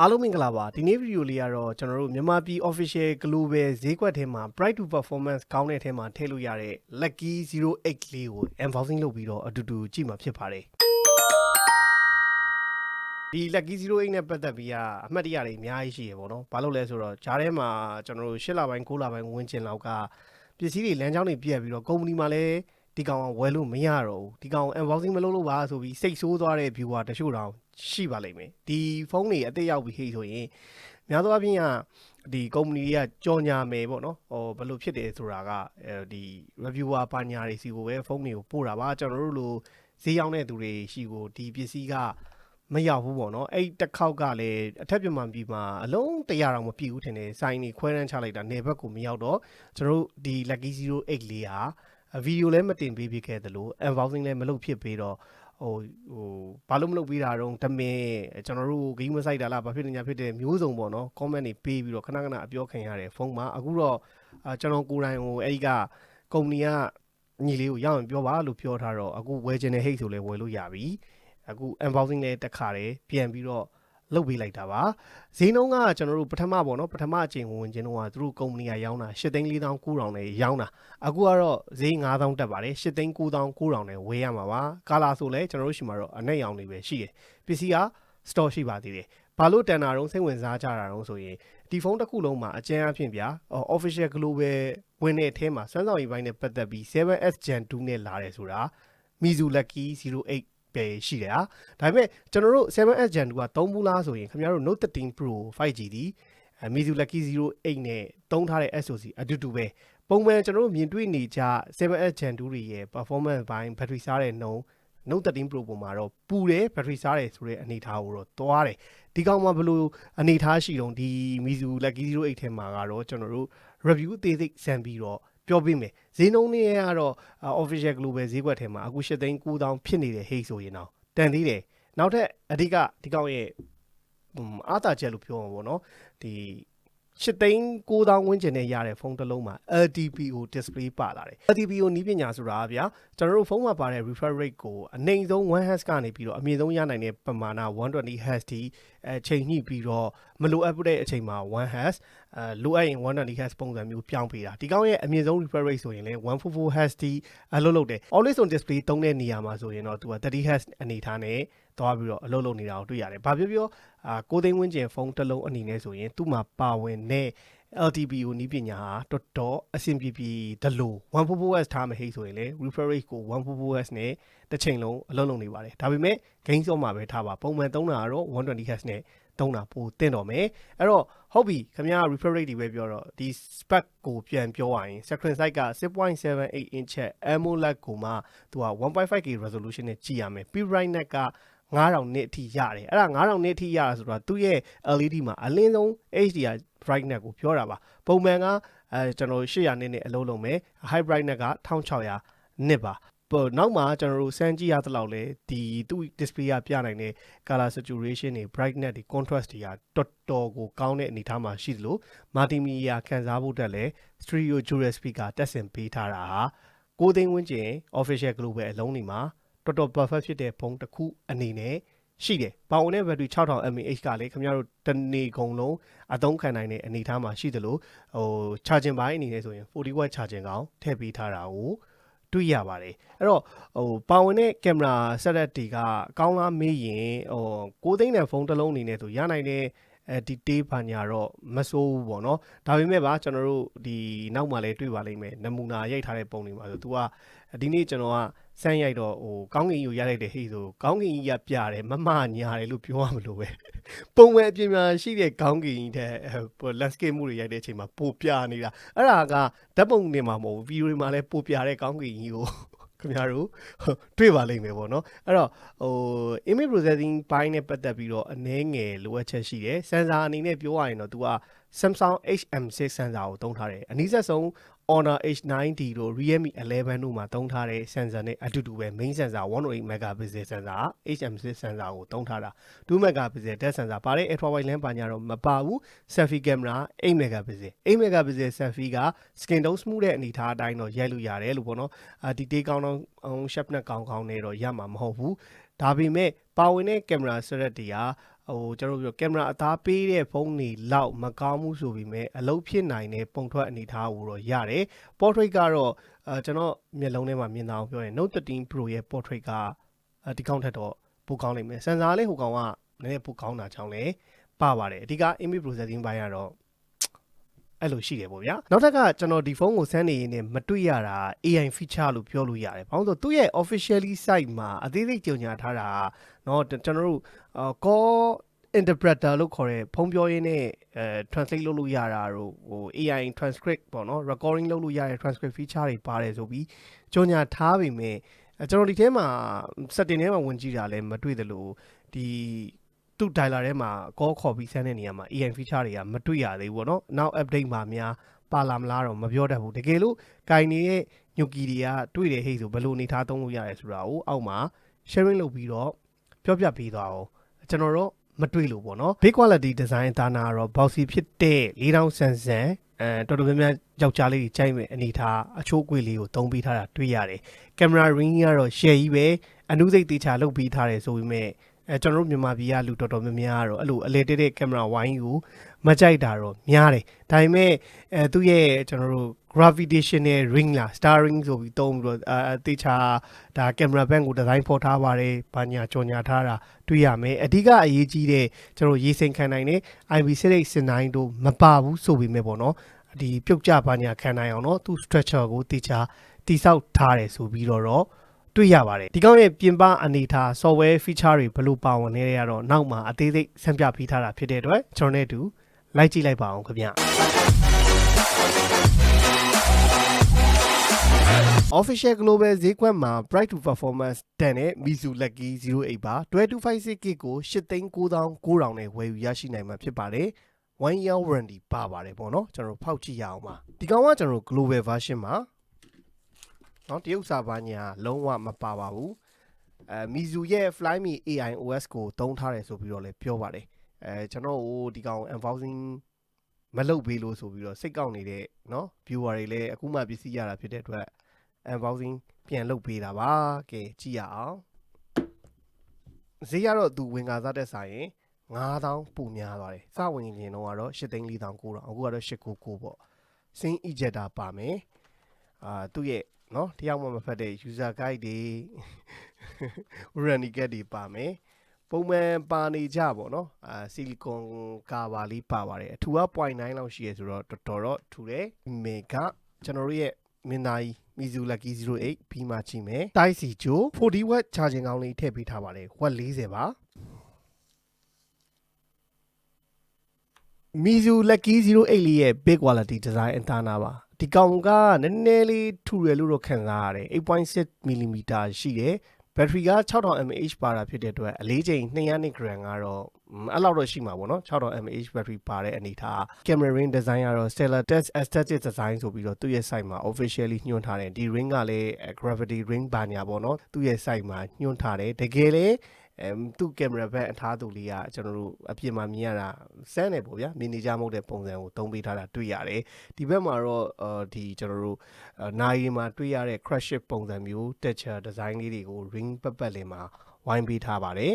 အားလုံးမင်္ဂလာပါဒီနေ့ဗီဒီယိုလေးကတော့ကျွန်တော်တို့မြန်မာပြည် official global ဈေးကွက်ထဲမှာ bright to performance ကောင်းတဲ့ထဲမှာထည့်လို့ရတဲ့ lucky 08လေးကို unboxing လုပ်ပြီးတော့အတူတူကြည့်မှာဖြစ်ပါတယ်ဒီ lucky 08နဲ့ပတ်သက်ပြီးကအမှတ်တရတွေအများကြီးရှိရပေါ့နော်ဘာလို့လဲဆိုတော့ဂျားထဲမှာကျွန်တော်တို့၈လပိုင်း9လပိုင်းဝန်းကျင်လောက်ကပစ္စည်းတွေလမ်းကြောင်းတွေပြက်ပြီးတော့ကုမ္ပဏီမှာလည်းဒီကောင်ကဝယ်လို့မရတော့ဘူးဒီကောင် unboxing မလုပ်လို့ပါဆိုပြီးစိတ်ဆိုးသွားတဲ့ viewer တချို့တောင် ရှိပါလိမ့်မယ်ဒီဖုန်းတွေအသက်ရောက်ပြီးဟိဆိုရင်များသောအားဖြင့်ကဒီကုမ္ပဏီတွေကကြော်ညာမယ်ပေါ့နော်ဟိုဘယ်လိုဖြစ်တယ်ဆိုတာကအဲဒီ reviewer ပါညာတွေစီကိုပဲဖုန်းတွေကိုပို့တာပါကျွန်တော်တို့လိုဈေးရောက်တဲ့သူတွေရှိကိုဒီပစ္စည်းကမရောက်ဘူးပေါ့နော်အဲ့တစ်ခေါက်ကလည်းအထက်ပြမှန်ပြည်မှာအလုံး100တောင်မပြည့်ဘူးထင်တယ်စိုင်းနေခွဲရမ်းချလိုက်တာနေဘက်ကိုမရောက်တော့ကျွန်တော်တို့ဒီ lucky 08လေးဟာဗီဒီယိုလည်းမတင်ပေးဖြစ်ခဲ့သလို unboxing လည်းမလုပ်ဖြစ်ပေးတော့ ဟိုဟိုဘာလို့မလုပ်ပေးတာတော့တမင်ကျွန်တော်တို့ဂိမ်းမဆိုင်တာလားဘာဖြစ်နေညာဖြစ်တဲ့မျိုးစုံပေါ့နော် comment တွေပေးပြီးတော့ခဏခဏအပြောခံရတယ်ဖုန်းမှာအခုတော့ကျွန်တော်ကိုယ်တိုင်ဟိုအဲ့ဒီကကုမ္ပဏီကညီလေးကိုရအောင်ပြောပါလို့ပြောထားတော့အခုဝယ်ချင်တဲ့ဟိတ်ဆိုလဲဝယ်လို့ရပြီအခု unboxing လည်းတက်ခါတယ်ပြန်ပြီးတော့ လုတ်ပေးလိုက်တာပါဈေးနှုန်းကကျွန်တော်တို့ပထမပေါ့နော်ပထမအချိန်ဝင်ခြင်းတော့သူတို့ကုမ္ပဏီကရောင်းတာ8,400,900နဲ့ရောင်းတာအခုကတော့ဈေး9,000တက်ပါတယ်8,900,900နဲ့ဝယ်ရမှာပါကာလာဆိုလဲကျွန်တော်တို့ရှိမှာတော့အနက်ရောင်တွေပဲရှိတယ်ပစ္စည်းက store ရှိပါသေးတယ်ဘာလို့တန်တာတော့စိတ်ဝင်စားကြတာတော့ဆိုရင်ဒီဖုန်းတစ်ခုလုံးမှာအကျဉ်းအဖြစ်ဗျာ official global ဝင်တဲ့အထဲမှာစွမ်းဆောင်ရည်ပိုင်းနဲ့ပတ်သက်ပြီး 7S Gen 2နဲ့လာတယ်ဆိုတာ Mizu Lucky 08 ပဲရှိတယ်ဟာဒါပေမဲ့ကျွန်တော်တို့ 7S Gen 2က3ဘူးလားဆိုရင်ခင်ဗျားတို့ Note 13 Pro 5G ဒီ Mizu Lucky 08နဲ့တုံးထားတဲ့ SoC အတူတူပဲပုံမှန်ကျွန်တော်တို့မြင်တွေ့နေကြ 7S Gen 2တွေရဲ့ performance ဘိုင်း battery စားတဲ့နှုန်း Note 13 Pro ပုံမှာတော့ပူတယ် battery စားတယ်ဆိုတဲ့အနေအထားကိုတော့သွားတယ်ဒီကောင်မှာဘယ်လိုအနေအထားရှိတုံးဒီ Mizu Lucky 08ထဲမှာကတော့ကျွန်တော်တို့ review အသေးစိတ်စမ်းပြီးတော့ ပြောပေးမယ်ဈေးနှုန်းတွေကတော့ official global ဈေးကွက်ထဲမှာအခု8သိန်း9000ဖြစ်နေတဲ့ဟိတ်ဆိုရင်တော့တန်သေးတယ်နောက်ထပ်အဓိကဒီကောင်ရဲ့အားသာချက်လို့ပြောမှာပေါ့နော်ဒီ8သိန်း9000ဝန်းကျင်နဲ့ရတဲ့ဖုန်းတစ်လုံးမှာ LTPO display ပါလာတယ် LTPO နည်းပညာဆိုတာဗျာကျွန်တော်တို့ဖုန်းမှာပါတဲ့ refresh rate ကိုအနှိမ်ဆုံး 1 Hz ကနေပြီးတော့အမြင့်ဆုံးရနိုင်တဲ့ပမာဏ 120 Hz ထိအချိန်ညှိပြီးတော့မလိုအပ်တဲ့အချိန်မှာ 1 Hz အဲလိုအပ်ရင်120 Hz ပုံစံမျိုးပြောင်းပေးတာဒီကောင်းရဲ့အမြင့်ဆုံး refresh rate ဆိုရင်လည်း144 Hz ထိအလုပ်လုပ်တယ် always on display သုံးတဲ့နေရာမှာဆိုရင်တော့သူက30 Hz အနေထားနဲ့သွားပြီးတော့အလုပ်လုပ်နေတာကိုတွေ့ရတယ်။ဘာပြောပြောအာကိုသိန်းဝင်းကျင်ဖုန်းတစ်လုံးအနေနဲ့ဆိုရင်သူ့မှာပါဝင်တဲ့ LTPO နီးပညာဟာတော်တော်အဆင်ပြေပြေဒလို့ 144S ထားမဟိဆိုရင်လေ refresh rate ကို 144S နဲ့တစ်ချိန်လုံးအလုံးလုံးနေပါတယ်ဒါပေမဲ့ gain စောမှာပဲထားပါပုံမှန်သုံးတာကတော့ 120Hz နဲ့သုံးတာပိုတင့်တော်မယ်အဲ့တော့ ဟုတ်ပြီခင်ဗျား refresh rate ဒီပဲပြောတော့ဒီ spec ကိုပြန်ပြောရရင် screen size က6.78 inch AMOLED ကိုမှသူက 1.5K resolution နဲ့ကြည့်ရမယ် peak brightness က9000နစ်အထိရတယ်အဲ့ဒါ9000နစ်အထိရတာဆိုတော့သူ့ရဲ့ LED မှာအလင်းဆုံး HDR brightness ကိုပြောတာပါပုံမှန်ကအဲကျွန်တော်800နစ်နဲ့အလုံးလုံးမယ် high brightness က1600နစ်ပါ ပေါ်နောက်မှာကျွန်တော်တို့စမ်းကြည့်ရသလောက်လဲဒီသူ့ display ကပြနိုင်တဲ့ color saturation တွေ brightness တွေ contrast တွေကတော်တော်ကိုကောင်းတဲ့အနေအထားမှာရှိသလို multimedia ခံစားဖို့တက်လဲ stereo dual speaker တက်ဆင်ပေးထားတာဟာကိုသိန်းဝန်းကျင် official global အလုံးတွေမှာတော်တော် perfect ဖြစ်တဲ့ဖုန်းတစ်ခုအနေနဲ့ရှိတယ်။ပေါင်နဲ့ battery 6000 mAh ကလည်းခင်ဗျားတို့တနေ့ကုန်လုံးအသုံးခံနိုင်တဲ့အနေအထားမှာရှိသလိုဟို charging ဘိုင်းအနေနဲ့ဆိုရင်40 watt charging ကောင်ထည့်ပေးထားတာကို တွေ့ရပါတယ်အဲ့တော့ဟိုပါဝင်တဲ့ကင်မရာဆက်ရက်တွေကကောင်းလားမေးရင်ဟိုကိုသိန်းတဲ့ဖုန်းတစ်လုံးအနေနဲ့ဆိုရနိုင်တဲ့အဲဒီတေးဘာညာတော့မစိုးဘူးပေါ့နော်ဒါပေမဲ့ပါကျွန်တော်တို့ဒီနောက်မှလည်းတွေ့ပါလိမ့်မယ်နမူနာရိုက်ထားတဲ့ပုံတွေမှာဆို तू ကဒီနေ့ကျွန်တော်က စမ်းရိုက်တော့ဟိုကောင်းကင်ကြီးကိုရလိုက်တဲ့ဟေ့ဆိုကောင်းကင်ကြီးကပြတယ်မမညာတယ်လို့ပြောရမလို့ပဲပုံမှန်အပြင်မှာရှိတဲ့ကောင်းကင်ကြီးတဲ့ landscape မှုတွေရိုက်တဲ့အချိန်မှာပိုပြနေတာအဲ့ဒါကဓာတ်ပုံတွေမှာမဟုတ်ဘူးဗီဒီယိုတွေမှာလည်းပိုပြတဲ့ကောင်းကင်ကြီးကိုခင်ဗျားတို့တွေ့ပါလိမ့်မယ်ပေါ့နော်အဲ့တော့ဟို image processing ဘိုင်းနဲ့ပတ်သက်ပြီးတော့အနည်းငယ်လိုအပ်ချက်ရှိတယ်စင်ဆာအနေနဲ့ပြောရရင်တော့ तू က Samsung HM6 စင်ဆာကိုသုံးထားတယ်အနည်းဆက်ဆုံး Honor H9D တို့ Realme 11တို့မှာသုံးထားတဲ့ sensor နဲ့အတူတူပဲ main sensor 108 megapixel sensor HM6 sensor ကိုသုံးထားတာ2 megapixel depth sensor ပါတဲ့ ultra wide lens ပါညာတော့မပါဘူး selfie camera 8 megapixel 8 megapixel selfie က skin tone smooth တဲ့အနေထားအတိုင်းတော့ရိုက်လို့ရတယ်လို့ပေါ့နော်အာဒီတေးကောင်းတော့ sharpness ကောင်းကောင်းနဲ့တော့ရမှာမဟုတ်ဘူးဒါပေမဲ့ပါဝင်တဲ့ကင်မရာဆက်ရက်တွေက ဟိုကျွန်တော်တို့ပြောကင်မရာအသားပေးတဲ့ဖုန်းတွေလောက်မကောင်းဘူးဆိုပေမဲ့အလုပ်ဖြစ်နိုင်တဲ့ပုံထွက်အနေအထားကိုတော့ရတယ် portrait ကတော့အဲကျွန်တော်မျက်လုံးထဲမှာမြင်တာအောင်ပြောရင် Note 13 Pro ရဲ့ portrait ကအဲဒီကောင်းထက်တော့ပိုကောင်းနိုင်မယ်စင်ဆာလေးဟိုကောင်ကနည်းနည်းပိုကောင်းတာကြောင့်လည်းပါပါတယ်အဓိက image processing ဘိုင်းကတော့ အဲ့လိုရှိတယ်ပေါ့ဗျာနောက်ထပ်ကကျွန်တော်ဒီဖုန်းကိုစမ်းနေရင်းနဲ့မတွေ့ရတာ AI feature လို့ပြောလို့ရတယ်ဘာလို့လဲဆိုတော့သူ့ရဲ့ officially site မှာအသေးစိတ်ကြေညာထားတာเนาะကျွန်တော်တို့ call interpreter လို့ခေါ်တဲ့ဖုံးပြောရင်းနဲ့အဲ translate လုပ်လို့ရတာတို့ဟို AI transcript ပေါ့နော် recording လုပ်လို့ရတဲ့ transcript feature တွေပါတယ်ဆိုပြီးကြော်ညာထားပေမဲ့ကျွန်တော်ဒီထဲမှာ setting ထဲမှာဝင်ကြည့်တာလည်းမတွေ့သလိုဒီ သူ့ dialer ထဲမှာ call ခေါ်ပြီးဆန်းတဲ့နေရာမှာ AI feature တွေကမတွေ့ရသေးဘူးပေါ့နော် နောက် update မှာများပါလာမလားတော့မပြောတတ်ဘူးတကယ်လို့ကင်နေတဲ့ညိုကီတွေကတွေ့တယ်ဟိတ်ဆိုဘယ်လိုအနေထားသုံးလို့ရတယ်ဆိုတာကိုအောက်မှာ sharing လုပ်ပြီးတော့ပြောပြပေးသွားအောင်ကျွန်တော်တို့မတွေ့လို့ပေါ့နော် big quality design ဒါနာကတော့ boxy ဖြစ်တဲ့4000ဆန်ဆန်အဲတော်တော်များများယောက်ျားလေးကြီးကြိုက်မဲ့အနေထားအချိုးကွေလေးကိုသုံးပေးထားတာတွေ့ရတယ်ကင်မရာ ring ကတော့ share ကြီးပဲအနုစိတ်တေချာလုပ်ပေးထားတယ်ဆိုပေမဲ့ အဲကျွန်တော်တို့မြန်မာပြည်ကလူတော်တော်များများကတော့အဲ့လိုအလေတက်တဲ့ကင်မရာဝိုင်းကိုမကြိုက်တာတော့များတယ်ဒါပေမဲ့အဲသူ့ရဲ့ကျွန်တော်တို့ gravitational ring လား star ring ဆိုပြီးသုံးပြီးတော့အဲတေချာဒါကင်မရာဘက်ကိုဒီဇိုင်းဖော်ထားပါတယ်ဘာညာကြော်ညာထားတာတွေ့ရမယ်အဓိကအရေးကြီးတဲ့ကျွန်တော်ရေစိန်ခံနိုင်တဲ့ IP68 တို့မပါဘူးဆိုပေမဲ့ပေါ့နော်ဒီပြုတ်ကြဘာညာခံနိုင်အောင်เนาะသူ structure ကိုတေချာတိဆောက်ထားတယ်ဆိုပြီးတော့ တွေ့ရပါတယ်ဒီကောင်းရဲ့ပြင်ပအနေထား software feature တွေဘယ်လိုပါဝင်နေရတော့နောက်မှာအသေးစိတ်ဆန်းပြပေးထားတာဖြစ်တဲ့အတွက်ကျွန်တော်နဲ့အတူလိုက်ကြည့်လိုက်ပါအောင်ခင်ဗျ Official Global ဈေးကွက်မှာ Bright to Performance တန်တဲ့ Mizu Lucky 08ပါ 2256GB ကို89,900နဲ့ဝယ်ယူရရှိနိုင်မှာဖြစ်ပါတယ်။ one year warranty ပါပါတယ်ပေါ့နော်ကျွန်တော်ဖောက်ကြည့်ရအောင်ပါဒီကောင်ကကျွန်တော် global version မှာ เนาะတရုတ်စာဘာညာလုံးဝမပါပါဘူးအဲ Mizu ရဲ့ Flyme AI OS ကိုသုံးထားတယ်ဆိုပြီးတော့လည်းပြောပါတယ်အဲကျွန်တော်ဟိုဒီကောင် unboxing မလုပ်ပေးလို့ဆိုပြီးတော့စိတ်ကောက်နေတဲ့เนาะ viewer တွေလည်းအခုမှပစ္စည်းရတာဖြစ်တဲ့အတွက် unboxing ပြန်လုပ်ပေးတာပါကဲကြည့်ရအောင်ဈေးကတော့သူဝင်ကားစားတဲ့ဆိုင်ရင်9000ပိုများသွားတယ်စဝင်ရင်တော့ကတော့84,900အခုကတော့899ပေါ့စင်း ejector ပါမယ်အာသူ့ရဲ့ နော်တယောက်မှမဖတ်တဲ့ user guide တွေ uranic တွေပါမယ်ပုံမှန်ပါနေကြပေါ့နော်အာ silicon cover လေးပါပါတယ်အထူက0.9လောက်ရှိရဆိုတော့တော်တော်တော့ထူတယ်မေကကျွန်တော်တို့ရဲ့မင်းသားကြီးမီဇူလက်ကြီး08ပြီးမှချိန်မယ်တိုက်စီဂျို40 watt charging ကောင်းလေးထည့်ပေးထားပါတယ် watt 40ပါမီဇူလက်ကြီး08လေးရဲ့ big quality design အသားနာပါ ဒီကောင်ကနည်းနည်းလေးထူတယ်လို့တော့ခံစားရတယ်8.6 mm ရှိတယ်ဘက်ထရီက6000 mAh ပါတာဖြစ်တဲ့အတွက်အလေးချိန်200 gram ကတော့အဲ့လောက်တော့ရှိမှာပေါ့နော်6000 mAh ဘက်ထရီပါတဲ့အနေထား camera ring design ကတော့ Stellar Test Aesthetic Design ဆိုပြီးတော့သူ့ရဲ့ site မှာ officially ညွှန်းထားတယ်ဒီ ring ကလည်း gravity ring ဘာညာပေါ့နော်သူ့ရဲ့ site မှာညွှန်းထားတယ်တကယ်လေ အဲသူ့ကင်မရာဘက်အထားသူလေးကကျွန်တော်တို့အပြင်မှာမြင်ရတာစမ်းတယ်ပေါ့ဗျာမြင်နေကြမဟုတ်တဲ့ပုံစံကိုသုံးပေးထားတာတွေ့ရတယ်ဒီဘက်မှာတော့ဒီကျွန်တော်တို့နိုင်မှာတွေ့ရတဲ့ crash shift ပုံစံမျိုး texture design လေးတွေကို ring ပတ်ပတ်လည်မှာဝိုင်းပေးထားပါတယ်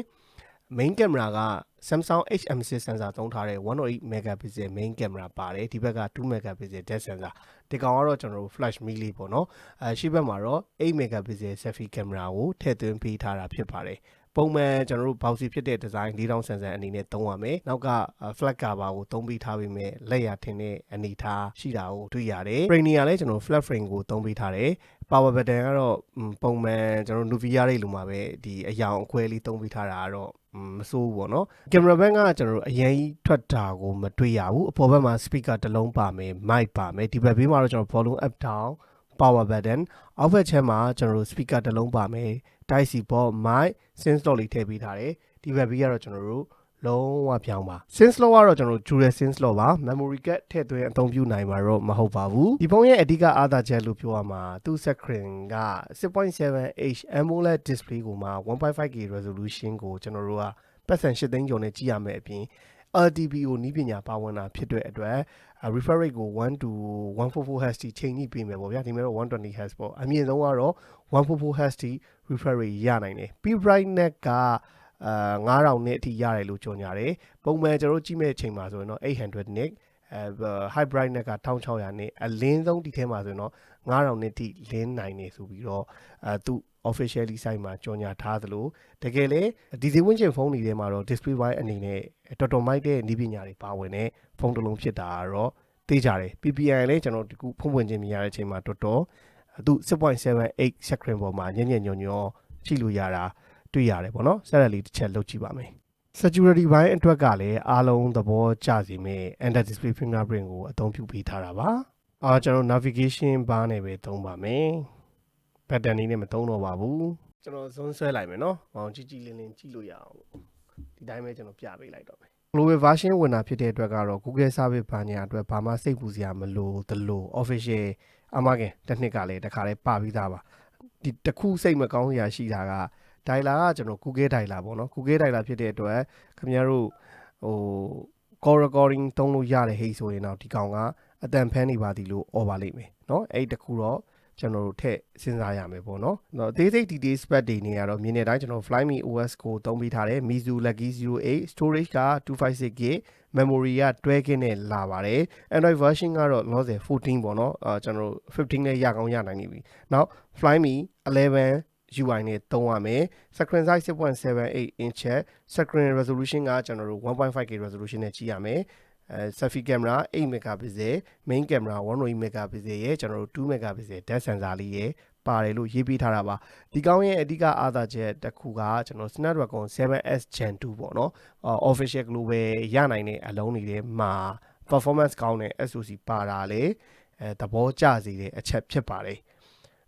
main camera က Samsung HM6 sensor သုံးထားတဲ့108 megapixel main camera ပါတယ်ဒီဘက်က2 megapixel depth sensor ဒီကောင်ကတော့ကျွန်တော်တို့ flash mid လေးပေါ့နော်အဲရှိဘက်မှာတော့8 megapixel selfie camera ကိုထည့်သွင်းပေးထားတာဖြစ်ပါတယ် ပုံမှန်ကျွန်တော်တို့ boxy ဖြစ်တဲ့ design 4000ဆန်ဆန်အနေနဲ့သုံးရမယ်နောက်က flat cover ကိုသုံးပေးထားပြီးမြဲလက်ရထင်တဲ့အနေထားရှိတာကိုတွေ့ရတယ် frame ကလည်းကျွန်တော် flat frame ကိုသုံးပေးထားတယ် power button ကတော့ပုံမှန်ကျွန်တော် Nuvia တွေလိုမှာပဲဒီအယောင်အခွဲလေးသုံးပေးထားတာကတော့မစိုးဘူးပေါ့နော်ကင်မရာဘက်ကကျွန်တော်တို့အရင်ထွက်တာကိုမတွေ့ရဘူးအပေါ်ဘက်မှာ speaker တစ်လုံးပါမယ် mic ပါမယ်ဒီဘက်ဘေးမှာတော့ကျွန်တော် volume up down power button အောက်ဘက်ချက်မှာကျွန်တော်တို့ speaker တစ်လုံးပါမယ် type C port mic sense slot လေးထည့်ပေးထားတယ်ဒီဘက်ဘေးကတော့ကျွန်တော်တို့လုံးဝပြောင်းပါ sense slot ကတော့ကျွန်တော်တို့ dual sense slot ပါ memory card ထည့်သွင်းအသုံးပြုနိုင်မှာတော့မဟုတ်ပါဘူးဒီဖုန်းရဲ့အဓိကအားသာချက်လို့ပြောရမှာသူ့ screen က 6.7H AMOLED display ကိုမှ 1.5K resolution ကိုကျွန်တော်တို့ကပတ်စံ8သိန်းကျော်နဲ့ကြည့်ရမယ်အပြင် LTPO နီးပညာပါဝင်တာဖြစ်တဲ့အတွက် refresh rate ကို1 to 144 Hz ထိချိန်ညှိပေးမယ်ပေါ့ဗျာဒီမှာတော့120 Hz ပေါ့အမြင့်ဆုံးကတော့144 Hz ထိ refresh rate ရနိုင်တယ် peak brightness ကအာ9000နစ်အထိရတယ်လို့ကြော်ညာတယ်ပုံမှန်ကျွန်တော်တို့ကြည့်မဲ့အချိန်မှာဆိုရင်တော့800နစ်အဲ hybrid နဲ့က1600နစ်အလင်းဆုံးဒီထဲမှာဆိုရင်တော့ 9000နစ်ထိလင်းနိုင်နေဆိုပြီးတော့အဲသူ officially site မှာကြော်ညာထားသလိုတကယ်လေဒီစီဝင်းချင်ဖုန်းတွေထဲမှာတော့ display wise အနေနဲ့တော်တော်မိုက်တဲ့နည်းပညာတွေပါဝင်တဲ့ဖုန်းတစ်လုံးဖြစ်တာကတော့သိကြတယ် PPI လည်းကျွန်တော်ဒီခုဖုန်းဝင်ခြင်းမြင်ရတဲ့အချိန်မှာတော်တော်သူ6.78 screen ပေါ်မှာညံ့ညံ့ညွန်ညွန်ကြည့်လို့ရတာတွေ့ရတယ်ပေါ့နော်ဆက်ရက်လေးတစ်ချက်လုပ်ကြည့်ပါမယ် security ဘိုင်းအတွက်ကလည်းအားလုံးသဘောကျစေမယ့် under display fingerprint ကိုအသုံးပြုပေးထားတာပါ အာကျွန်တော် navigation bar နဲ့ပဲသုံးပါမယ် pattern လေးနဲ့မသုံးတော့ပါဘူးကျွန်တော်ဇွန်းဆွဲလိုက်မယ်နော်။ဟောကြည့်ကြည့်လင်းလင်းကြည့်လို့ရအောင်ပေါ့။ဒီတိုင်းပဲကျွန်တော်ပြပေးလိုက်တော့မယ်။ global version ဝင်တာဖြစ်တဲ့အတွက်ကတော့ Google service ဘာညာအတွက်ဘာမှစိတ်ပူစရာမလိုသလို official အမကန်တစ်နှစ်ကလည်းတခါလေးပပြီးသားပါ။ဒီတစ်ခုစိတ်မကောင်းစရာရှိတာကဒိုင်လာကကျွန်တော် Google ဒိုင်လာပေါ့နော် Google ဒိုင်လာဖြစ်တဲ့အတွက်ခင်ဗျားတို့ဟို call recording သုံးလို့ရတယ်ဟိဆိုရင်တော့ဒီကောင်ကအတန်ဖန်းနေပါသည်လို့អော်ပါလိမ့်မယ်เนาะအဲ့ဒီတခုတော့ကျွန်တော်တို့ထည့်စဉ်းစားရမယ်ပေါ့နော်။တော့အသေးစိတ် detail spec တွေနေရတော့မြင်တဲ့အတိုင်းကျွန်တော် Flyme OS ကိုသုံးပေးထားတယ် Mizu Lucky 08 storage က 256GB memory က12GB နဲ့လာပါတယ်။ Android version ကတော့ loss 14ပေါ့နော်။အာကျွန်တော်တို့15နဲ့ရကောင်းရနိုင်နေပြီ။နောက် Flyme 11 UI နဲ့သုံးရမယ် screen size 6.78 inch screen resolution ကကျွန်တော်တို့ 1.5K resolution နဲ့ကြည့်ရမယ်အဲ selfie camera 8 megapixel main camera 1.8 megapixel ရဲ့ကျွန်တော်တို့2 megapixel depth sensor လေးရဲ့ပါတယ်လို့ရေးပေးထားတာပါဒီကောင်းရဲ့အဓိကအားသာချက်တစ်ခုကကျွန်တော် Snapdragon 7S Gen 2ပေါ့နော် official global ရနိုင်တဲ့အလုံးတွေထဲမှာ performance ကောင်းတဲ့ SoC ပါတာလေအဲသဘောကျစေတဲ့အချက်ဖြစ်ပါတယ်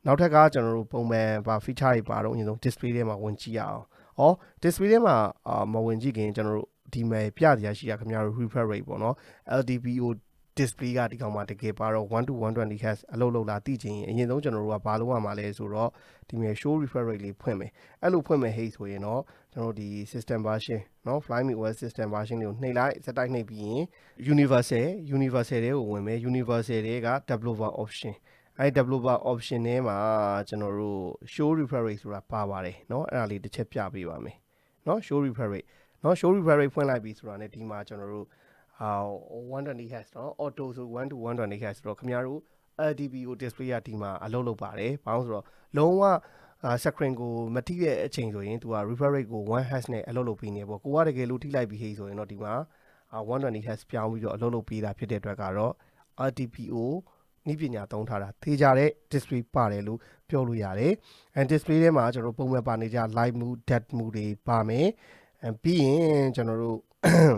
နောက်ထပ်ကကျွန်တော်တို့ပုံမှန်ဗာ feature တွေပါတော့အရင်ဆုံး display ထဲမှာဝင်ကြည့်ရအောင်။ဩ display ထဲမှာအာမဝင်ကြည့်ခင်ကျွန်တော်တို့ဒီမဲ့ပြတရားရှိတာခင်ဗျားတို့ refresh rate ပေါ့နော် LDPO display ကဒီကောင်မှာတကယ်ပါတော့1 to 120 Hz အလုပ်လုပ်လာသိချင်ရင်အရင်ဆုံးကျွန်တော်တို့ကဘာလုပ်ရမှာလဲဆိုတော့ဒီမဲ့ show refresh rate လေးဖွင့်မယ်အဲ့လိုဖွင့်မယ်ဟိဆိုရင်တော့ကျွန်တော်ဒီ system version เนาะ Flyme OS system version လေးကိုနှိပ်လိုက်စတိုက်နှိပ်ပြီးရင် universal universal တွေကိုဝင်မယ် universal တွေက developer option အဲ့ developer option ထဲမှာကျွန်တော်တို့ show refresh rate ဆိုတာပါပါတယ်เนาะအဲ့ဒါလေးတစ်ချက်ပြပေးပါမယ်เนาะ show refresh rate เนาะ show refresh rate ဖွင့်လိုက်ပြီဆိုတာ ਨੇ ဒီမှာကျွန်တော်တို့အာ120 Hz เนาะ auto ဆို1 to 120 Hz ဆိုတော့ခင်ဗျားတို့ LDPO display ကဒီမှာအလုပ်လုပ်ပါတယ်ဘာလို့ဆိုတော့လုံးဝအာ screen ကိုမထိတဲ့အချိန်ဆိုရင်သူက refresh rate ကို1 Hz နဲ့အလုပ်လုပ်ပေးနေပေါ့ကိုကတကယ်လို့ထိလိုက်ပြီးဟေးဆိုရင်တော့ဒီမှာ120 Hz ပြောင်းပြီးတော့အလုပ်လုပ်ပေးတာဖြစ်တဲ့အတွက်ကတော့ RTPO နီးပညာသုံးထားတာသေချာတဲ့ display ပါတယ်လို့ပြောလို့ရတယ်။ and display ထဲမှာကျွန်တော်ပုံမှန်ပါနေကြ live mood, dead mood တွေပါမယ်။အဲပြီးရင်ကျွန်တော်တို့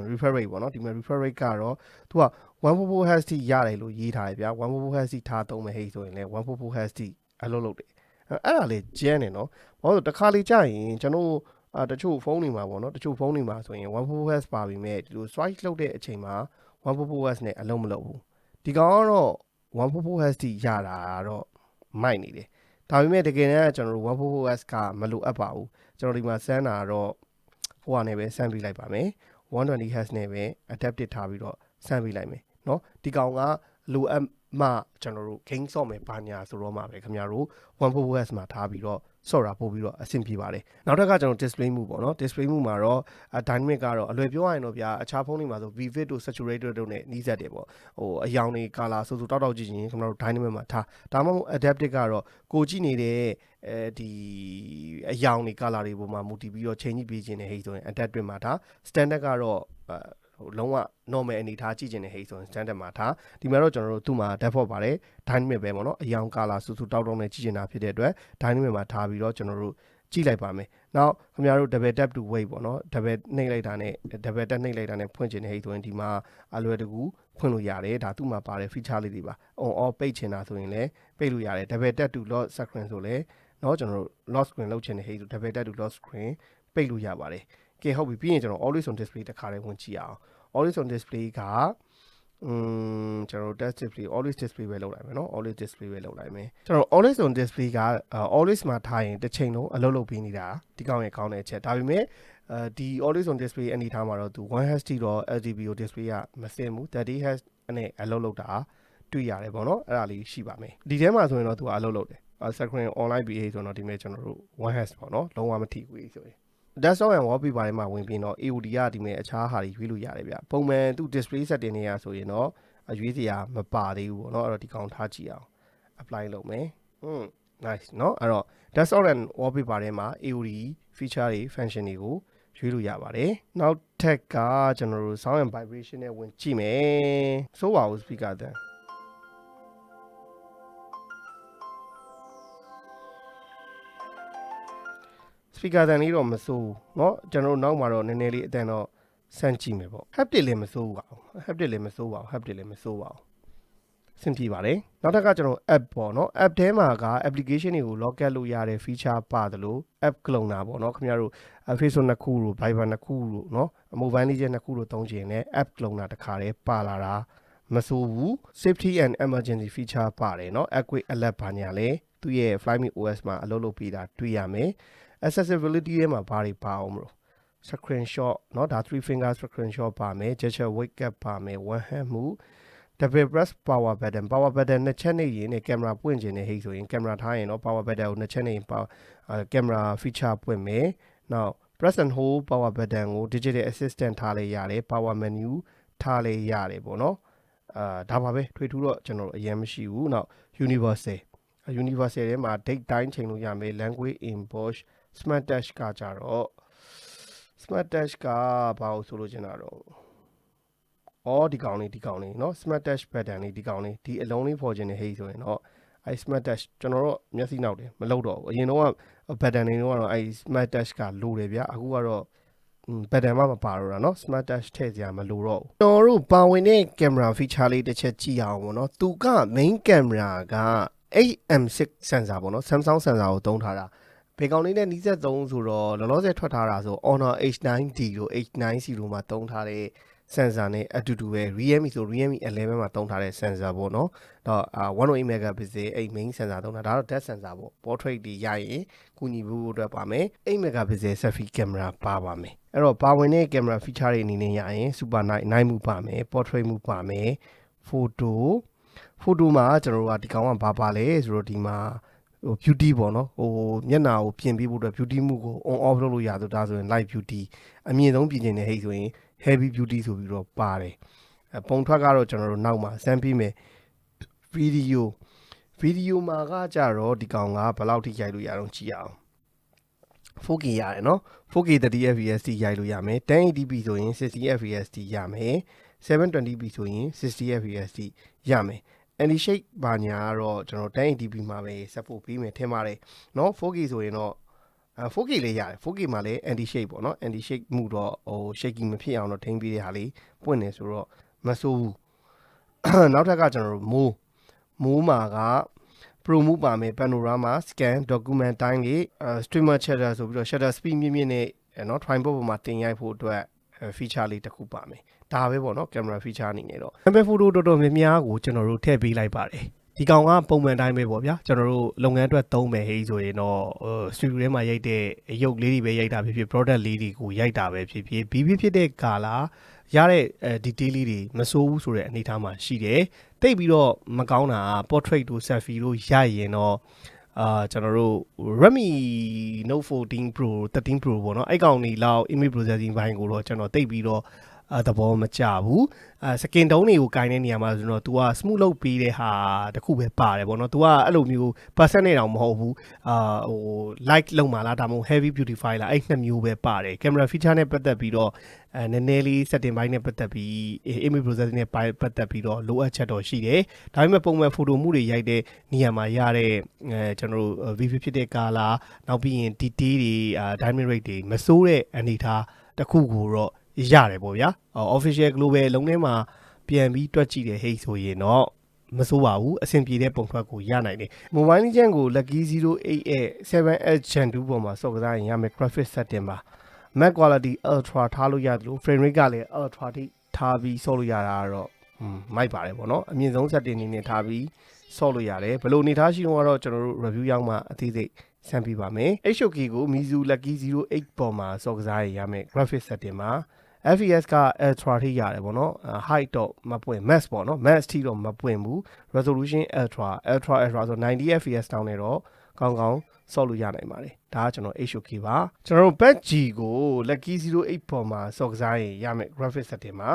refresh rate ပေါ့နော်ဒီမှာ refresh rate ကတော့သူက144 Hz ထိရတယ်လို့ရေးထားတယ်ဗျာ144 Hz ထိထားသုံးမယ်ဟဲ့ဆိုရင်လည်း144 Hz ထိအလုပ်လုပ်တယ်။အဲ့ဒါလေးကျန်းနေနော်။ဘာလို့တခါလေကြာရင်ကျွန်တော်အာတချို့ဖုန်းတွေမှာပေါ့နော်တချို့ဖုန်းတွေမှာဆိုရင်144 Hz ပါပြီမဲ့ဒီလို swipe လုပ်တဲ့အချိန်မှာ144 Hz နဲ့အလုံးမလုပ်ဘူး။ဒီကောင်ကတော့ 144 Hz ထိရတာတော့မိုက်နေတယ်ဒါပေမဲ့တကယ်တမ်းကျွန်တော်တို့144 Hz ကမလိုအပ်ပါဘူးကျွန်တော်ဒီမှာစမ်းတာတော့ဟိုကနေပဲစမ်းပြလိုက်ပါမယ်120 Hz နဲ့ပဲ adapted ထားပြီးတော့စမ်းပြလိုက်မယ်เนาะဒီကောင်ကလိုအပ် မှကျွန်တော်တို့ game ဆော့မယ်ဘာညာဆိုတော့မှပဲခင်ဗျားတို့144 Hz မှာထားပြီးတော့ဆော့တာပို့ပြီးတော့အဆင်ပြေပါတယ်နောက်တစ်ခါကျွန်တော် display မှုပေါ့နော် display မှုမှာတော့ dynamic ကတော့အလွယ်ပြောရရင်တော့ဗျာအခြားဖုန်းတွေမှာဆို vivid တို့ saturated တို့နဲ့နှီးစက်တယ်ပေါ့ဟိုအယောင်တွေ color ဆိုဆိုတောက်တောက်ကြည့်ရင်ခင်ဗျားတို့ dynamic မှာထားဒါမှမဟုတ် adaptive ကတော့ကိုကြည့်နေတဲ့အဲဒီအယောင်တွေ color တွေပေါ်မှာမူတည်ပြီးတော့ချိန်ကြီးပေးခြင်းနဲ့ဟိဆိုရင် adaptive မှာထား standard ကတော့ ဟိုလုံးဝ normal အနေထားကြည့်ကျင်တဲ့ဟိတ်ဆိုရင် standard မှာထားဒီမှာတော့ကျွန်တော်တို့သူ့မှာ default ပါတယ် dynamic ပဲပေါ့နော်အယောင် color စူးစူးတောက်တောက်နဲ့ကြည့်ကျင်တာဖြစ်တဲ့အတွက် dynamic မှာထားပြီးတော့ကျွန်တော်တို့ကြည့်လိုက်ပါမယ်။နောက်ခင်ဗျားတို့ double tap to wait ပေါ့နော်။ double နှိပ်လိုက်တာနဲ့ double tap နှိပ်လိုက်တာနဲ့ဖွင့်ချင်တဲ့ဟိတ်ဆိုရင်ဒီမှာအလွယ်တကူဖွင့်လို့ရတယ်။ဒါသူ့မှာပါတဲ့ feature လေးတွေပါ။ on off ပိတ်ချင်တာဆိုရင်လည်းပိတ်လို့ရတယ်။ double tap to lock screen ဆိုလည်းနော်ကျွန်တော်တို့ lock screen လောက်ချင်တဲ့ဟိတ်ဆို double tap to lock screen ပိတ်လို့ရပါတယ်။ ကဲဟုတ်ပြီပြီးရင်ကျွန်တော် always on display တစ်ခါလေးဝင်ကြည့်အောင် always on display ကอืมကျွန်တော် test display always display ပဲလုပ်လိုက်မယ်เนาะ always display ပဲလုပ်လိုက်မယ်ကျွန်တော် always on display က always မှာထားရင်တစ်ချိန်လုံးအလုပ်လုပ်ပေးနေတာဒီကောင်းရဲ့ကောင်းတဲ့အချက်ဒါပေမဲ့အဲဒီ always on display အနေထားမှာတော့သူ 1Hz တိတော့ LTPO display ကမစင်ဘူး 30Hz နဲ့အလုပ်လုပ်တာတွေ့ရတယ်ပေါ့နော်အဲ့ဒါလေးရှိပါမယ်ဒီထဲမှာဆိုရင်တော့သူကအလုပ်လုပ်တယ် screen online BA ဆိုတော့ဒီမဲ့ကျွန်တော်တို့ 1Hz ပေါ့နော်လုံးဝမထိဘူးဆိုရင် desktop and wallpaper တွေမှာဝင်ပြီးတော့ AOD ကဒီမဲ့အခြားဟာတွေရွေးလို့ရတယ်ဗျပုံမှန်သူ display setting တွေကဆိုရင်တော့အရွေးစရာမပါသေးဘူးပေါ့နော်အဲ့တော့ဒီကောင်ထားကြည့်အောင် apply လုပ်မယ်ဟွန်း nice เนาะအဲ့တော့ desktop and wallpaper ထဲမှာ AOD feature တွေ function တွေကိုရွေးလို့ရပါတယ်နောက်ထပ်ကကျွန်တော်တို့ sound and vibration နဲ့ဝင်ကြည့်မယ်ဆိုပါဦး speaker တန်း speaker တန်လေးတော့မစိုးဘူးเนาะကျွန်တော်တို့နောက်မှာတော့နည်းနည်းလေးအတန်တော့စမ်းကြည့်မယ်ပေါ့ haptic လည်းမစိုးပါဘူး haptic လည်းမစိုးပါဘူး haptic လည်းမစိုးပါဘူးစင်ပြေပါတယ်နောက်တစ်ခါကျွန်တော် app ပေါ့เนาะ app ထဲမှာက application တွေကို lock လုပ်ရတဲ့ feature ပါတယ်လို့ app cloner ပေါ့เนาะခင်ဗျားတို့ Facebook နှစ်ခုတို့ Viber နှစ်ခုတို့เนาะ mobile လေးချက်နှစ်ခုတို့သုံးချင်တဲ့ app cloner တစ်ခါတည်းပါလာတာမဆိုးဘူး safety and emergency feature ပါတယ်เนาะ earthquake alert ဘာညာလဲသူ့ရဲ့ Flyme OS မှာအလုပ်လုပ်ပေးတာတွေ့ရမယ် accessibility ထဲမှာဘာတွေပါအောင်မလို့ screenshot เนาะဒါ three finger screenshot ပါမယ် gesture wake up ပါမယ် one hand မှု double press power button power button နှစ်ချက်နေရင်နဲ့ကင်မရာပွင့်ခြင်းနဲ့ဟိဆိုရင်ကင်မရာထားရင်တော့ power button ကိုနှစ်ချက်နေရင်ပါကင်မရာ feature ပွင့်မယ်နောက် press and hold power button ကို digital assistant ထားလိုက်ရတယ် power menu ထားလိုက်ရတယ်ပေါ့နော်အာဒါပါပဲထွေထူးတော့ကျွန်တော်တို့အရင်မရှိဘူးနောက် universal universal ထဲမှာ date တိုင်းချိန်လို့ရမယ် language in bosch smart touch ကကြတော့ smart touch ကဘာလို့ဆိုလို့ချင်တာတော့အော်ဒီကောင်လေးဒီကောင်လေးเนาะ smart touch button လေးဒီကောင်လေးဒီအလုံးလေးပေါ်ခြင်းနေဟေးဆိုရင်တော့အဲ smart touch ကျွန်တော်တို့မျက်စိနောက်တယ်မလုပ်တော့ဘူးအရင်တော့ button တွေတော့အဲ smart touch ကလိုတယ်ဗျအခုကတော့ဘတ်တန်မှမပါတော့တာเนาะ smart touch ထည့်စရာမလိုတော့ဘူးကျွန်တော်တို့ပါဝင်တဲ့ camera feature လေးတစ်ချက်ကြည့်အောင်ပေါ့เนาะသူက main camera က 8M6 sensor ပေါ့เนาะ Samsung sensor ကိုသုံးထားတာ ဘေကောင်လေးနဲ့နီးစပ်သုံးဆိုတော့လောလောဆယ်ထွက်ထားတာဆို Honor H9D လို့ H9C လို့မှာသုံးထားတဲ့ sensor နဲ့အတူတူပဲ Realme ဆို Realme 11မှာသုံးထားတဲ့ sensor ပေါ့နော်။တော့အာ108 megapixel အဲ့ main sensor သုံးတာဒါတော့ depth sensor ပေါ့ portrait တွေရရင်ကူညီဖို့အတွက်ပါမယ်8 megapixel selfie camera ပါပါမယ်။အဲ့တော့ပါဝင်တဲ့ camera feature တွေအနေနဲ့ရရင် super night night မှုပါမယ် portrait မှုပါမယ် photo photo မှာကျွန်တော်တို့ကဒီကောင်ကဘာပါလဲဆိုတော့ဒီမှာ ဟို beauty ပေါ့နော်ဟိုမျက်နှာကိုပြင်ပေးဖို့အတွက် beauty မှုကို on off လုပ်လို့ရဆိုဒါဆိုရင် light beauty အမြင့်ဆုံးပြင်ကျင်တဲ့ဟိတ်ဆိုရင် heavy beauty ဆိုပြီးတော့ပါတယ်ပုံထွက်ကတော့ကျွန်တော်တို့နောက်မှာစမ်းပြီးမယ် video video မှာကကြတော့ဒီကောင်ကဘယ်လောက်ထိရိုက်လို့ရအောင်ကြည့်အောင် 4K ရတယ်နော် 4K 30 fps ထိရိုက်လို့ရမယ် 1080p ဆိုရင် 60 fps ထိရမယ် 720p ဆိုရင် 60 fps ထိရမယ် anti shake ဘာညာကတော့ကျွန်တော် 1080p မှာပဲ support ပေးမယ်ထင်ပါတယ်เนาะ 4K ဆိုရင်တော့အဲ 4K လေးရတယ် 4K မှာလည်း anti shake ပေါ့နော် anti shake မှုတော့ဟို shaky မဖြစ်အောင်တော့ထိန်းပေးတဲ့ဟာလေးပွင့်နေဆိုတော့မဆိုးဘူးနောက်ထပ်ကကျွန်တော်တို့မိုးမိုးမှာက pro move ပါမယ် panorama scan document တိုင်းလေး streamer shutter ဆိုပြီးတော့ shutter speed မြင့်မြင့်နဲ့เนาะ tripod ပေါ်မှာတင်ရိုက်ဖို့အတွက် feature လေးတစ်ခုပါမယ်ဒါပဲပေါ့နော် camera feature အနေနဲ့တော့ camera photo တော်တော်များများကိုကျွန်တော်တို့ထည့်ပေးလိုက်ပါတယ်ဒီကောင်ကပုံမှန်တိုင်းပဲပေါ့ဗျာကျွန်တော်တို့လုပ်ငန်းအတွက်သုံးမယ်ဟေးဆိုရင်တော့ဟို studio ထဲမှာရိုက်တဲ့ရုပ်လေးတွေပဲရိုက်တာဖြစ်ဖြစ် product လေးတွေကိုရိုက်တာပဲဖြစ်ဖြစ်ဘီဘီဖြစ်တဲ့ကာလာရတဲ့အဲ detail လေးတွေမစိုးဘူးဆိုတဲ့အနေအထားမှာရှိတယ်တိတ်ပြီးတော့မကောင်းတာ portrait တို့ selfie တို့ရရင်တော့ အာကျွန်တော်တို့ Redmi Note 14 Pro 13 Pro ပေါ့နော်အဲ့ကောင်ကြီးလောက် image processing ဘိုင်းကိုတော့ကျွန်တော်တိတ်ပြီးတော့အ သဘောမကျဘူးအဲစကင်တုံးတွေကိုကင်တဲ့နေရာမှာဆိုတော့ तू က smooth လုပ်ပေးတဲ့ဟာတခုပဲပါတယ်ပေါ့နော် तू ကအဲ့လိုမျိုး percent နဲ့တောင်မဟုတ်ဘူးအာဟို light လုံးမှာလားဒါမှမဟုတ် heavy beautify လားအဲ့နှစ်မျိုးပဲပါတယ် camera feature နဲ့ပတ်သက်ပြီးတော့အဲနည်းနည်းလေး setting ဘိုင်းနဲ့ပတ်သက်ပြီး image processing နဲ့ပတ်သက်ပြီးတော့လိုအပ်ချက်တော့ရှိတယ်ဒါပေမဲ့ပုံမှန် photo မှုတွေရိုက်တဲ့နေရာမှာရတဲ့အဲကျွန်တော်တို့ VV ဖြစ်တဲ့ကာလာနောက်ပြီးရင် detail တွေအာ diamond rate တွေမစိုးတဲ့အနေထားတစ်ခုကိုတော့ ရတယ်ပေါ့ဗျာ official global လုံးထဲမှာပြန်ပြီးတွက်ကြည့်တယ်ဟိတ်ဆိုရင်တော့မစိုးပါဘူးအဆင်ပြေတဲ့ပုံထွက်ကိုရနိုင်တယ် mobile legend ကို lucky 08ရဲ့ 7s gen 2ပေါ်မှာစော့ကစားရင်ရမယ် graphic setting ပါ mac quality ultra ထားလို့ရတယ်လို့ frame rate ကလည်း ultra ထိထားပြီးစော့လို့ရတာကတော့မိုက်ပါတယ်ပေါ့နော်အမြင့်ဆုံး setting အနေနဲ့ထားပြီးစော့လို့ရတယ်ဘယ်လိုအနေထားရှိတော့တော့ကျွန်တော်တို့ review ရောက်မှအသေးစိတ်ဆန်းပြပါမယ် HOK ကို Mizu Lucky 08ပေါ်မှာစော့ကစားရရမယ် graphic setting မှာ FPS က Ultra ထိရတယ်ပေါ့နော် height တော့မပွင့် max ပေါ့နော် max ထိတော့မပွင့်ဘူး resolution ultra ultra ultra ဆို90 FPS တောင်းနေတော့ကောင်းကောင်းဆော့လို့ရနိုင်ပါတယ်ဒါကကျွန်တော် HOK ပါကျွန်တော်တို့ batch G ကို lucky 08ပေါ်မှာဆော့ကစားရင်ရမယ် graphic setting မှာ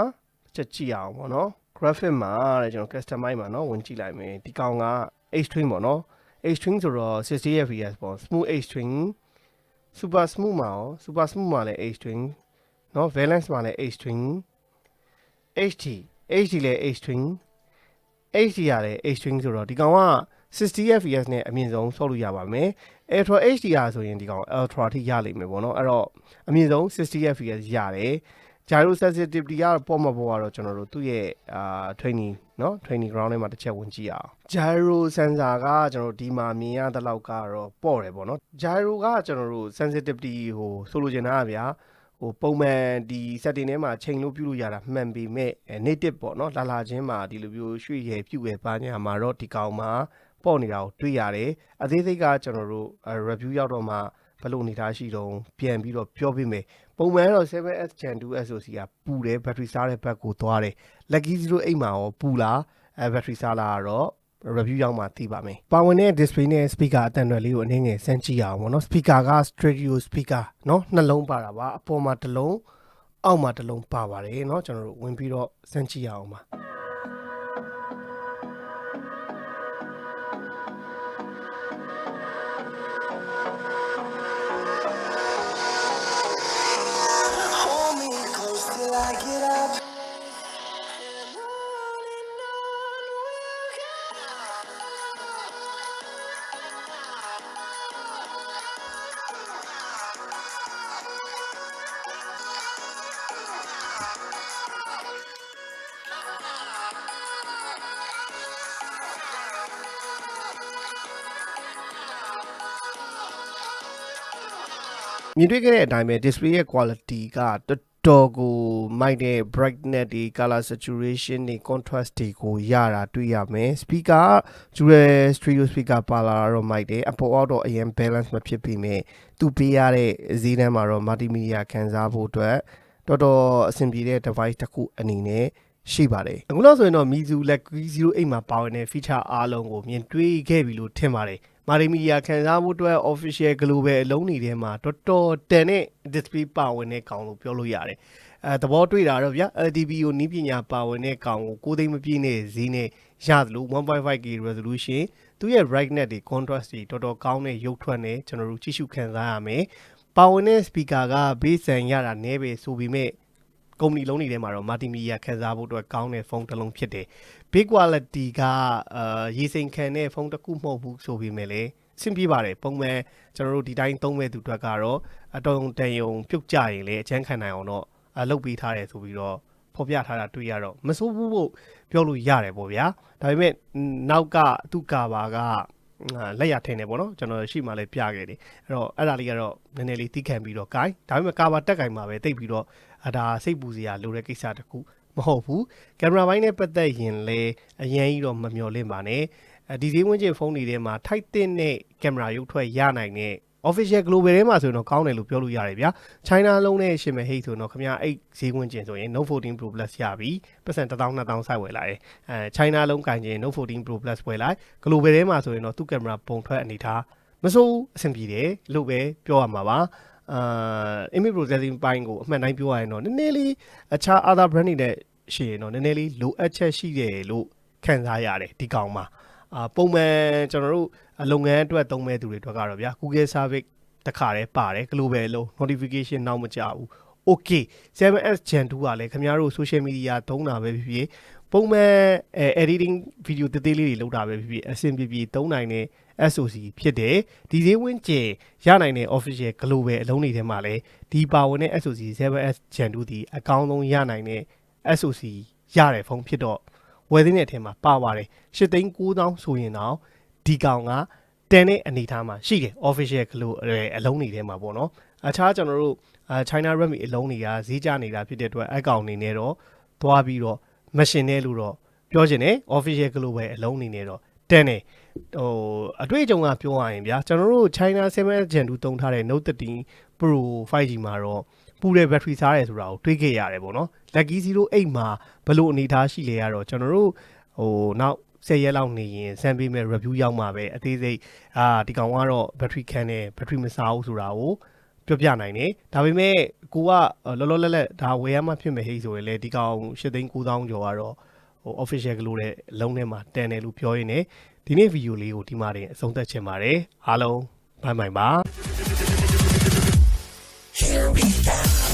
ချက်ကြည့်အောင်ပေါ့နော် graphic မှာတဲ့ကျွန်တော် customize မှာနော်ဝင်ကြည့်လိုက်မယ်ဒီကောင်က H string ပေါ့နော် H string ဆိုတော့ 60fps ပေါ့ smooth H string super smooth မှာရော super smooth မှာလည်း H string นาะ balance မှာလည်း H-string HT HT လည်း H-string HT ရလည်း H-string ဆိုတော့ဒီကောင်က60 fps နဲ့အမြင့်ဆုံးဆော့လို့ရပါမယ် Ultra HDR ဆိုရင်ဒီကောင် Ultra ထိရလိမ့်မယ်ပေါ့နော်အဲ့တော့အမြင့်ဆုံး60 fps ရတယ် gyro sensitivity ကတော့ပေါ့မပေါ့ကတော့ကျွန်တော်တို့သူ့ရဲ့အာ training เนาะ training ground ထဲမှာတစ်ချက်ဝင်ကြည့်အောင် gyro sensor ကကျွန်တော်တို့ဒီမှာမြင်ရတဲ့လောက်ကတော့ပေါ့တယ်ပေါ့နော် gyro ကကျွန်တော်တို့ sensitivity ဟိုဆိုလိုချင်တာကဗျာ ဟိုပုံမှန်ဒီ setting ထဲမှာချိန်လို့ပြုလို့ရတာမှန်ပေမဲ့ native ပေါ့နော်လာလာချင်းမှာဒီလိုမျိုးရွှေ့ရယ်ပြုတ်ရယ်ပါညာမှာတော့ဒီကောင်မှာပေါ့နေတာကိုတွေ့ရတယ်အသေးစိတ်ကကျွန်တော်တို့ review ရောက်တော့မှဘယ်လိုအနေထားရှိတုံးပြန်ပြီးတော့ပြောပြမယ်ပုံမှန်တော့ 7S Gen 2 SoC ကပူတယ် battery စားတဲ့ဘက်ကိုသွားတယ် lucky 08မှာရောပူလားအဲ battery စားလာတော့ review ရောက်မှသိပါမယ်ပါဝင်တဲ့ display နဲ့ speaker အတန်အရွယ်လေးကိုအနည်းငယ်စမ်းကြည့်အောင်ပေါ့နော် speaker က stereo speaker เนาะနှလုံးပါတာပါအပေါ်မှာတစ်လုံးအောက်မှာတစ်လုံးပါပါတယ်เนาะကျွန်တော်တို့ဝင်ပြီးတော့စမ်းကြည့်ရအောင်ပါ မြင်တွေ့ခဲ့တဲ့အတိုင်းပဲ display ရဲ့ quality ကတော်တော်ကိုမိုက်တဲ့ brightness တွေ color saturation တွေ contrast တွေကိုရတာတွေ့ရမယ် speaker က dual stereo speaker ပါလာတော့မိုက်တယ်အပေါ်အောက်တော့အရင် balance မဖြစ်ပြီမဲ့သူပေးရတဲ့ဈေးနှန်းမှာတော့ multimedia ခံစားဖို့အတွက်တော်တော်အဆင်ပြေတဲ့ device တစ်ခုအနေနဲ့ရှိပါတယ်အခုလောက်ဆိုရင်တော့ Mizu Lucky 08မှာပါဝင်တဲ့ feature အားလုံးကိုမြင်တွေ့ခဲ့ပြီလို့ထင်ပါတယ် မာရီမီဒီယာခံစားမှုအတွက် official global အလုံးတွေထဲမှာတော်တော်တန်တဲ့ display ပါဝင်တဲ့ကောင်လို့ပြောလို့ရတယ်အဲသဘောတွေ့တာတော့ဗျာ LTV ကိုနီးပညာပါဝင်တဲ့ကောင်ကိုကိုသိမ်းမပြည့်တဲ့ဈေးနဲ့ရတယ်လို့ 1.5K resolution သူရဲ့ brightness တွေ contrast တွေတော်တော်ကောင်းတဲ့ရုပ်ထွက်နဲ့ကျွန်တော်တို့ကြည့်ရှုခံစားရမယ်ပါဝင်တဲ့ speaker က bass ဆန်ရတာနည်းပဲဆိုပေမဲ့ကုမ္ပဏီလုံးတွေထဲမှာတော့ multimedia ခံစားဖို့အတွက်ကောင်းတဲ့ဖုန်းတစ်လုံးဖြစ်တယ် big quality ကအာရေစိမ်ခံတဲ့ဖုန်းတစ်ခုမဟုတ်ဘူးဆိုပေမဲ့လည်းအဆင်ပြေပါတယ်ပုံမှန်ကျွန်တော်တို့ဒီတိုင်းသုံးမဲ့သူတွေကတော့အတော်တန်ယုံပြုတ်ကြရင်လည်းအချမ်းခံနိုင်အောင်တော့အလုပ်ပေးထားတယ်ဆိုပြီးတော့ဖော်ပြထားတာတွေ့ရတော့မစိုးဘူးဖို့ပြောလို့ရတယ်ပေါ့ဗျာဒါပေမဲ့နောက်ကသူ့ကာဘာကအာလက်ရထင်းနေပေါ့နော်ကျွန်တော်ရှိမှလည်းပြခဲ့တယ်အဲ့တော့အဲ့ဒါလေးကတော့နည်းနည်းလေးသိခံပြီးတော့ဂိုင်းဒါပေမဲ့ကာဘာတက်ကင်မှာပဲတိတ်ပြီးတော့အဒါစိတ်ပူစရာလိုတဲ့ကိစ္စတစ်ခု မဟုတ်ဘူးကင်မရာဘိုင်းနဲ့ပတ်သက်ရင်လည်းအရင်ကြီးတော့မမျော်လင့်ပါနဲ့အဲဒီဈေးဝန်းကျင်ဖုန်းတွေထဲမှာထိုက်တဲ့နဲ့ကင်မရာရုပ်ထွက်ရနိုင်တဲ့ official global ထဲမှာဆိုရင်တော့ကောင်းတယ်လို့ပြောလို့ရတယ်ဗျာ China လုံးနဲ့ရှင်မဟိတ်ဆိုတော့ခင်ဗျာအဲ့ဈေးဝန်းကျင်ဆိုရင် Note 14 Pro Plus ရပြီပတ်စံ1000 2000စိုက်ဝယ်လာတယ်အဲ China လုံးကင်ကျင် Note 14 Pro Plus ဝယ်လိုက် global ထဲမှာဆိုရင်တော့သူ့ကင်မရာပုံထွက်အနေထားမစိုးအဆင်ပြေတယ်လို့ပဲပြောရမှာပါအာ image processing ပိုင်းကိုအမှန်တိုင်းပြောရရင်တော့နည်းနည်းလေးအခြား other brand တွေနဲ့ ရှိရင်တော့နည်းနည်းလေးလိုအပ်ချက်ရှိတယ်လို့ခံစားရတယ်ဒီကောင်မှာအာပုံမှန်ကျွန်တော်တို့လုပ်ငန်းအတွက်သုံးမဲ့သူတွေအတွက်ကတော့ဗျာ Google Service တခါတည်းပါတယ် global လုံး notification နောက်မကြဘူး okay 7S Gen 2ကလည်းခင်ဗျားတို့ social media သုံးတာပဲဖြစ်ဖြစ်ပုံမှန်အဲ editing video တသေးလေးတွေလုပ်တာပဲဖြစ်ဖြစ်အဆင်ပြေပြေသုံးနိုင်တဲ့ SOC ဖြစ်တယ်ဒီဈေးဝန်းကျင်ရနိုင်တဲ့ official global အလုံးတွေထဲမှာလည်းဒီပါဝင်တဲ့ SOC 7S Gen 2ဒီအကောင်းဆုံးရနိုင်တဲ့ SOC ရတဲ့ဖုန်းဖြစ်တော့ဝယ်သင်းတဲ့အထက်မှာပါပါတယ်၈သိန်း9000ဆိုရင်တော့ဒီကောင်ကတန်တဲ့အနေအထားမှာရှိတယ် official ကလို့အလုံးတွေထဲမှာပေါ့နော်အခြားကျွန်တော်တို့အာ China Redmi အလုံးတွေကဈေးကျနေတာဖြစ်တဲ့အတွက်အကောင်အနေနဲ့တော့သွားပြီးတော့မရှင်နဲ့လို့တော့ပြောချင်တယ် official ကလို့ပဲအလုံးအနေနဲ့တော့တန်တယ်ဟိုအတွေ့အကြုံကပြောရရင်ဗျာကျွန်တော်တို့ China 7S Gen 2တုံးထားတဲ့ Note 13 Pro 5G မှာတော့ ပူတဲ့ battery စားရဲဆိုတာကိုတွေးခဲ့ရတယ်ပေါ့နော် Lucky 08မှာဘယ်လိုအနေအထားရှိလဲရတော့ကျွန်တော်တို့ဟိုနောက်10ရက်လောက်နေရင်စမ်းပေးမဲ့ review ရောက်မှာပဲအသေးစိတ်အာဒီကောင်ကတော့ battery ခန်းနဲ့ battery မစားဘူးဆိုတာကိုပြောပြနိုင်တယ်ဒါပေမဲ့ကိုကလောလောလတ်လတ်ဒါဝယ်ရမှဖြစ်မယ်ဟိဆိုရင်လေဒီကောင်8သိန်း9000ကျော်ကတော့ဟို official ကလို့တဲ့အလုံးထဲမှာတန်တယ်လို့ပြောရင်းねဒီနေ့ဗီဒီယိုလေးကိုဒီမှာတင်အဆုံးသတ်ချင်ပါတယ်အားလုံးဘိုင်ဘိုင်ပါ Here we go.